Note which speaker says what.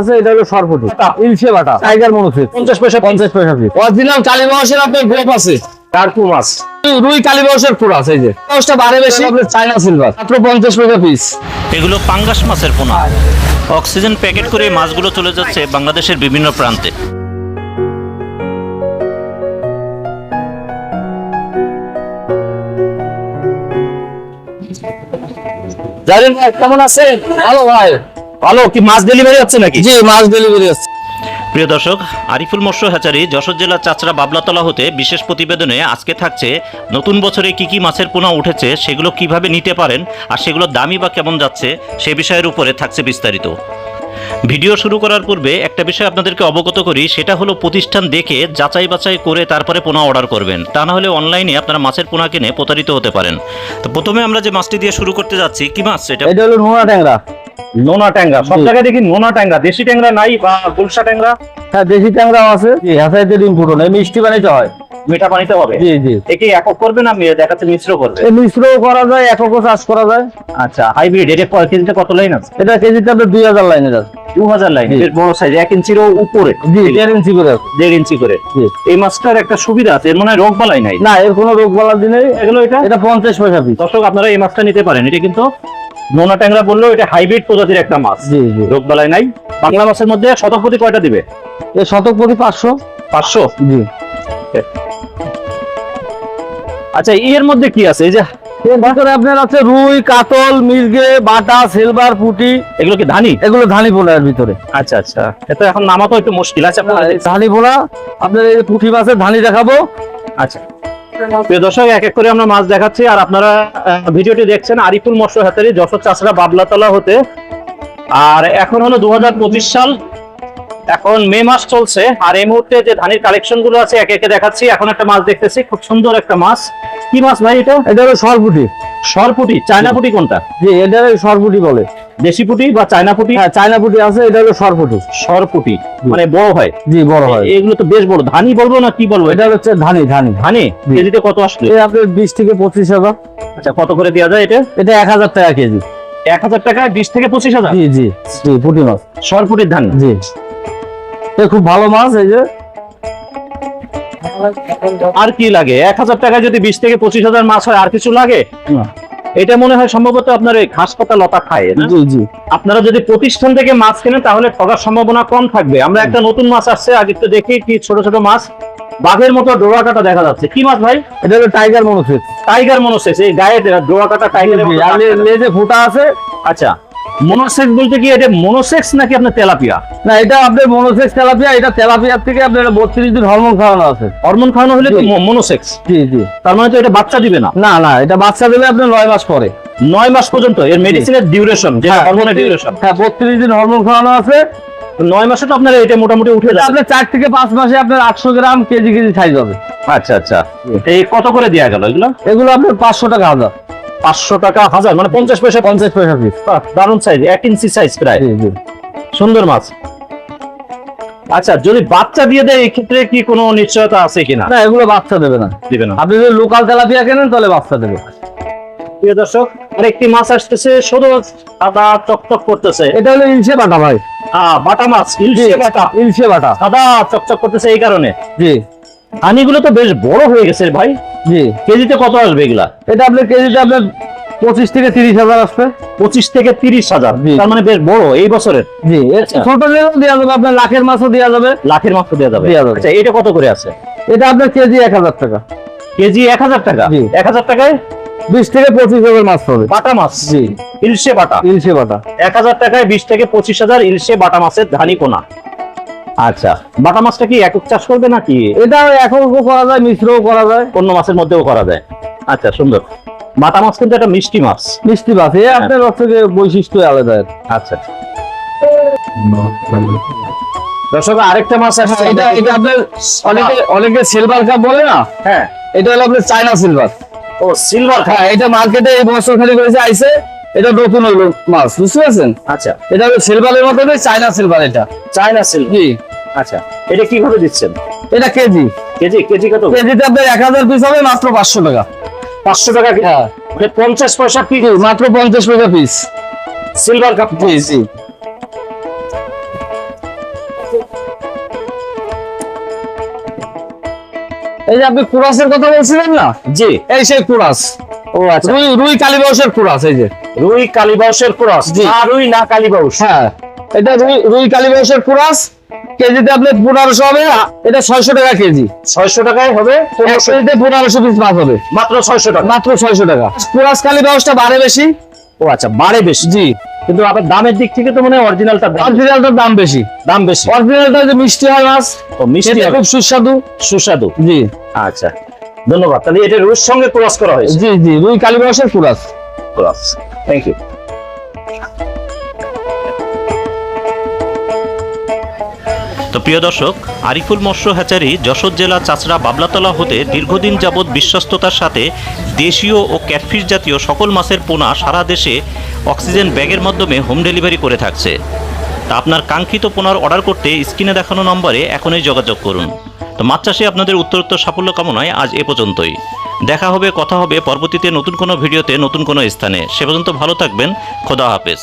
Speaker 1: আছে এটা হলো সরপুটি ইলশে বাটা। টাইগার মনোফিট।
Speaker 2: পঞ্চাশ পয়সা
Speaker 1: পঞ্চাশ পয়সা পিস অরিজিনাল কালীবাসের আপনার গ্রেপ আছে।
Speaker 2: কার্পু মাছ।
Speaker 1: রুই কালীবাসের পুরো আছে এই যে। মাছটা বাড়ে বেশি। আপনার সিলভার মাত্র পঞ্চাশ পয়সা পিস
Speaker 3: এগুলো পাঙ্গাস মাছের পোনা। অক্সিজেন প্যাকেট করে মাছগুলো চলে যাচ্ছে বাংলাদেশের বিভিন্ন প্রান্তে।
Speaker 2: জানেন ভাই কেমন আছেন?
Speaker 1: ভালো ভাই।
Speaker 2: ভালো কি মাছ ডেলিভারি হচ্ছে নাকি?
Speaker 1: জি মাছ ডেলিভারি হচ্ছে।
Speaker 3: প্রিয় দর্শক আরিফুল মৎস্য হ্যাচারি যশোর জেলার চাচরা বাবলাতলা হতে বিশেষ প্রতিবেদনে আজকে থাকছে নতুন বছরে কি কি মাছের পোনা উঠেছে সেগুলো কীভাবে নিতে পারেন আর সেগুলোর দামই বা কেমন যাচ্ছে সে বিষয়ের উপরে থাকছে বিস্তারিত। ভিডিও শুরু করার পূর্বে একটা বিষয় আপনাদেরকে অবগত করি সেটা হলো প্রতিষ্ঠান দেখে যাচাই বাছাই করে তারপরে পোনা অর্ডার করবেন। তা না হলে অনলাইনে আপনারা মাছের পোনা কিনে প্রতারিত হতে পারেন। তো প্রথমে আমরা যে মাছটি দিয়ে শুরু করতে যাচ্ছি কি মাছ এটা?
Speaker 1: এটা হলো নোনা ট্যাংরা।
Speaker 2: নোনা ট্যাংরা। সব জায়গায় দেখি নোনা ট্যাংরা। দেশি ট্যাংরা নাই বা গুলশা ট্যাংরা?
Speaker 1: হ্যাঁ দেশি ট্যাংরাও আছে। হাসাইতে ডিম ফুটন এই মিষ্টি বানাইতে হয়।
Speaker 2: মিঠা পানিতে হবে?
Speaker 1: জি জি।
Speaker 2: একে একক করবে না দেখাচ্ছে মিশ্র করবে।
Speaker 1: এই মিশ্রও করা যায় এককও চাষ করা যায়।
Speaker 2: আচ্ছা হাইব্রিড এটা পর কেজিতে কত লাইন আছে?
Speaker 1: এটা কেজিতে আপনার দুই হাজার লাইনে যাচ্ছে
Speaker 2: দু হাজার লাইন এর বড় সাইজ এক ইঞ্চিরও উপরে।
Speaker 1: দেড় ইঞ্চি করে আছে।
Speaker 2: দেড় ইঞ্চি করে
Speaker 1: জি।
Speaker 2: এই মাছটার একটা সুবিধা আছে এর মনে হয় রোগ বালাই নাই?
Speaker 1: না এর কোনো রোগ বলার দিনে
Speaker 2: এগুলো এটা?
Speaker 1: এটা পঞ্চাশ পয়সা পিস
Speaker 2: দর্শক আপনারা এই মাছটা নিতে পারেন। এটা কিন্তু নোনা ট্যাংরা বললেও এটা হাইব্রিড প্রজাতির একটা মাছ।
Speaker 1: জি জি।
Speaker 2: রোগ বালাই নাই। বাংলা মাছের মধ্যে শতপতি কয়টা দিবে?
Speaker 1: এ শতক প্রতি পাঁচশো।
Speaker 2: পাঁচশো?
Speaker 1: জি।
Speaker 2: আচ্ছা এর মধ্যে কি আছে? এই যে
Speaker 1: এর ভিতরে আপনার আছে রুই কাতল মির্গে বাটা সিলভার পুটি।
Speaker 2: এগুলো কি ধানি?
Speaker 1: এগুলো ধানি পোলা এর ভিতরে।
Speaker 2: আচ্ছা আচ্ছা। এটা এখন নামা তো একটু মুশকিল। আছে আপনার
Speaker 1: ধানি পোলা আপনার এই পুঁটি মাছের ধানি দেখাবো।
Speaker 2: আচ্ছা। প্রিয় দর্শক এক এক করে আমরা মাছ দেখাচ্ছি। আর আপনারা ভিডিওটি দেখছেন আরিফুল মৎস্য হাতারি যশোর চাষরা বাবলাতলা হতে। আর এখন হলো দু হাজার পঁচিশ সাল। এখন মে মাস চলছে আর এই মুহূর্তে যে ধানের কালেকশনগুলো আছে একে একে দেখাচ্ছি। এখন একটা মাছ দেখতেছি খুব সুন্দর একটা মাছ। কি মাছ ভাই এটা?
Speaker 1: এটা হলো সরপুটি।
Speaker 2: সরপুটি চায়না পুটি কোনটা?
Speaker 1: জি এটা সরপুটি বলে।
Speaker 2: দেশি পুটি বা চায়না পুটি?
Speaker 1: হ্যাঁ চায়না পুটি আছে এটা হলো সরপুটি।
Speaker 2: সরপুটি মানে বড় হয়?
Speaker 1: জি বড় হয়।
Speaker 2: এগুলো তো বেশ বড়। ধানি বলব না কি বলব? এটা
Speaker 1: হচ্ছে ধানি ধানি
Speaker 2: ধানি কেজিতে কত আসলে
Speaker 1: এই আপনার বিশ থেকে পঁচিশ হাজার।
Speaker 2: আচ্ছা কত করে দেওয়া যায় এটা?
Speaker 1: এটা এক হাজার টাকা কেজি।
Speaker 2: এক হাজার টাকায় বিশ থেকে পঁচিশ হাজার?
Speaker 1: জি জি জি পুঁটি মাছ।
Speaker 2: সরপুটির ধান?
Speaker 1: জি। এ খুব ভালো মাছ এই যে।
Speaker 2: আর কি লাগে? এক হাজার টাকায় যদি বিশ থেকে পঁচিশ হাজার মাছ হয় আর কিছু লাগে? এটা মনে হয় সম্ভবত আপনার ওই ঘাস পাতা লতা খায়
Speaker 1: জি জি।
Speaker 2: আপনারা যদি প্রতিষ্ঠান থেকে মাছ কেনেন তাহলে ঠগার সম্ভাবনা কম থাকবে। আমরা একটা নতুন মাছ আসছে আগে একটু দেখি কি ছোট ছোট মাছ। বাঘের মতো ডোরা কাটা দেখা যাচ্ছে। কি মাছ ভাই?
Speaker 1: এটা হলো টাইগার মনোফিট
Speaker 2: টাইগার মনোসেক্স এই গায়ে ডোরা কাটা টাইগার
Speaker 1: লেজে ফুটা আছে
Speaker 2: আচ্ছা। মনোসেক্স বলতে কি এটা মনোসেক্স নাকি আপনার তেলাপিয়া?
Speaker 1: না এটা আপনার মনোসেক্স তেলাপিয়া এটা তেলাপিয়ার থেকে আপনার বত্রিশ দিন হরমোন খাওয়ানো আছে।
Speaker 2: হরমোন খাওয়ানো হলে তো মনোসেক্স
Speaker 1: জি জি।
Speaker 2: তার মানে তো এটা বাচ্চা দিবে না?
Speaker 1: না না এটা বাচ্চা দেবে আপনার নয় মাস পরে।
Speaker 2: নয় মাস পর্যন্ত এর মেডিসিনের ডিউরেশন যে হরমোনের ডিউরেশন
Speaker 1: হ্যাঁ বত্রিশ দিন হরমোন খাওয়ানো আছে।
Speaker 2: নয় মাসে তো আপনার এটা মোটামুটি উঠে যাবে।
Speaker 1: আপনার চার থেকে পাঁচ মাসে আপনার আটশো গ্রাম কেজি কেজি সাইজ হবে।
Speaker 2: আচ্ছা আচ্ছা। এই কত করে দেওয়া গেল এগুলো?
Speaker 1: এগুলো আপনার পাঁচশো টাকা হাজার
Speaker 2: পাঁচশো টাকা হাজার মানে পঞ্চাশ পয়সা
Speaker 1: পঞ্চাশ পয়সা পিস
Speaker 2: দারুণ সাইজ এক ইঞ্চি সাইজ প্রায়। সুন্দর মাছ। আচ্ছা যদি বাচ্চা দিয়ে দেয় কি কোনো নিশ্চয়তা আছে কিনা?
Speaker 1: না এগুলো বাচ্চা দেবে না।
Speaker 2: দিবে না।
Speaker 1: আপনি যদি লোকাল তেলাপিয়া কেনেন তাহলে বাচ্চা দেবে।
Speaker 2: প্রিয় দর্শক আরেকটি মাছ আসতেছে সরু সাদা চকচক করতেছে।
Speaker 1: এটা হলো ইলশে বাটা ভাই।
Speaker 2: আহ বাটা মাছ ইলশে বাটা।
Speaker 1: ইলশে বাটা।
Speaker 2: সাদা চকচক করতেছে এই কারণে।
Speaker 1: জি।
Speaker 2: হানিগুলো তো বেশ বড় হয়ে গেছে ভাই।
Speaker 1: জি।
Speaker 2: কেজিতে কত আসবে এগুলা?
Speaker 1: এটা আপনার কেজিতে আপনার পঁচিশ থেকে তিরিশ হাজার আসবে।
Speaker 2: পঁচিশ থেকে তিরিশ হাজার। তার মানে বেশ বড় এই বছরের।
Speaker 1: জি
Speaker 2: আচ্ছা।
Speaker 1: ছোট দেওয়া যাবে আপনার লাখের মাছও দেওয়া যাবে।
Speaker 2: লাখের মাত্র দেওয়া যাবে। আচ্ছা এটা কত করে আছে?
Speaker 1: এটা আপনার কেজি এক হাজার টাকা।
Speaker 2: কেজি এক হাজার টাকা? এক হাজার টাকায়
Speaker 1: বিশ থেকে পঁচিশ হাজার মাছ পাবে
Speaker 2: বাটা মাছ?
Speaker 1: জি।
Speaker 2: ইলশে বাটা?
Speaker 1: ইলশে বাটা।
Speaker 2: এক হাজার টাকায় বিশ থেকে পঁচিশ হাজার ইলশে বাটা মাছের ধানি কোনা। আচ্ছা বাটা মাছটা কি একক চাষ করবে নাকি?
Speaker 1: এটা এককও করা যায় মিশ্রও করা যায়।
Speaker 2: অন্য মাছের মধ্যেও করা যায়। আচ্ছা সুন্দর। বাটা মাছ কিন্তু একটা মিষ্টি মাছ।
Speaker 1: মিষ্টি মাছ এই আপনার হচ্ছে গিয়ে বৈশিষ্ট্য আলাদা।
Speaker 2: আচ্ছা। দর্শক আরেকটা মাছ আসছে
Speaker 1: এটা এটা আপনার অনেকে অনেকে সিলভার কাপ বলে না?
Speaker 2: হ্যাঁ।
Speaker 1: এটা হলো আপনার চায়না সিলভার
Speaker 2: ও সিলভার
Speaker 1: হ্যাঁ এটা মার্কেটে এই বছর খালি করেছে আইছে। এটা নতুন হলো মাছ বুঝতে পারছেন?
Speaker 2: আচ্ছা।
Speaker 1: এটা হলো সিলভারের মতো চায়না সিলভার এটা।
Speaker 2: চায়না সিলভার
Speaker 1: জি।
Speaker 2: আচ্ছা এটা কীভাবে দিচ্ছেন?
Speaker 1: এটা কেজি।
Speaker 2: কেজি কেজি কত?
Speaker 1: কেজিতে আপনার এক হাজার পিস হবে মাত্র পাঁচশো টাকা।
Speaker 2: পাঁচশো টাকা
Speaker 1: হ্যাঁ।
Speaker 2: মানে পঞ্চাশ পয়সা পিস
Speaker 1: মাত্র পঞ্চাশ পয়সা পিস
Speaker 2: সিলভার কাপ
Speaker 1: জি জি। এই যে আপনি কুরাসের কথা বলছিলেন না?
Speaker 2: জি।
Speaker 1: এই সেই কুরাস।
Speaker 2: ও আচ্ছা।
Speaker 1: রুই কালীবাসের কুরাস এই যে।
Speaker 2: রুই কালীবাউসের ক্রস। না রুই না কালীবাউস।
Speaker 1: হ্যাঁ এটা রুই কালীবাউসের কুরাস। কেজিতে আপনি পনেরোশো হবে এটা ছয়শো টাকা কেজি।
Speaker 2: ছয়শো টাকায় হবে
Speaker 1: কেজিতে পনেরোশো পিস মাছ হবে।
Speaker 2: মাত্র ছয়শো টাকা।
Speaker 1: মাত্র ছয়শো টাকা। কুরাস কালীবাউসটা বাড়ে বেশি।
Speaker 2: ও আচ্ছা বাড়ে বেশি।
Speaker 1: জি।
Speaker 2: কিন্তু আপনার দামের দিক থেকে তো মনে হয় অরিজিনালটার দাম।
Speaker 1: অরিজিনালটার দাম বেশি।
Speaker 2: দাম বেশি।
Speaker 1: অরিজিনালটা যে মিষ্টি হয় মাছ
Speaker 2: ও মিষ্টি
Speaker 1: খুব সুস্বাদু।
Speaker 2: সুস্বাদু।
Speaker 1: জি।
Speaker 2: আচ্ছা ধন্যবাদ। তাহলে এটা রুইর সঙ্গে ক্রস করা হয়েছে।
Speaker 1: জি জি রুই কালীবাউসের কুরাস।
Speaker 2: ক্রস থ্যাংক ইউ
Speaker 3: তো প্রিয় দর্শক, আরিফুল মৎস্য হ্যাচারি যশোর জেলা চাচড়া বাবলাতলা হতে দীর্ঘদিন যাবৎ বিশ্বস্ততার সাথে দেশীয় ও ক্যাটফিশ জাতীয় সকল মাছের পোনা সারা দেশে অক্সিজেন ব্যাগের মাধ্যমে হোম ডেলিভারি করে থাকছে। তা আপনার কাঙ্ক্ষিত পোনার অর্ডার করতে স্ক্রিনে দেখানো নম্বরে এখনই যোগাযোগ করুন। তো মাছ চাষে আপনাদের উত্তরোত্তর সাফল্য কামনায় আজ এ পর্যন্তই। দেখা হবে, কথা হবে পরবর্তীতে নতুন কোনো ভিডিওতে নতুন কোনো স্থানে। সে পর্যন্ত ভালো থাকবেন, খোদা হাফেজ।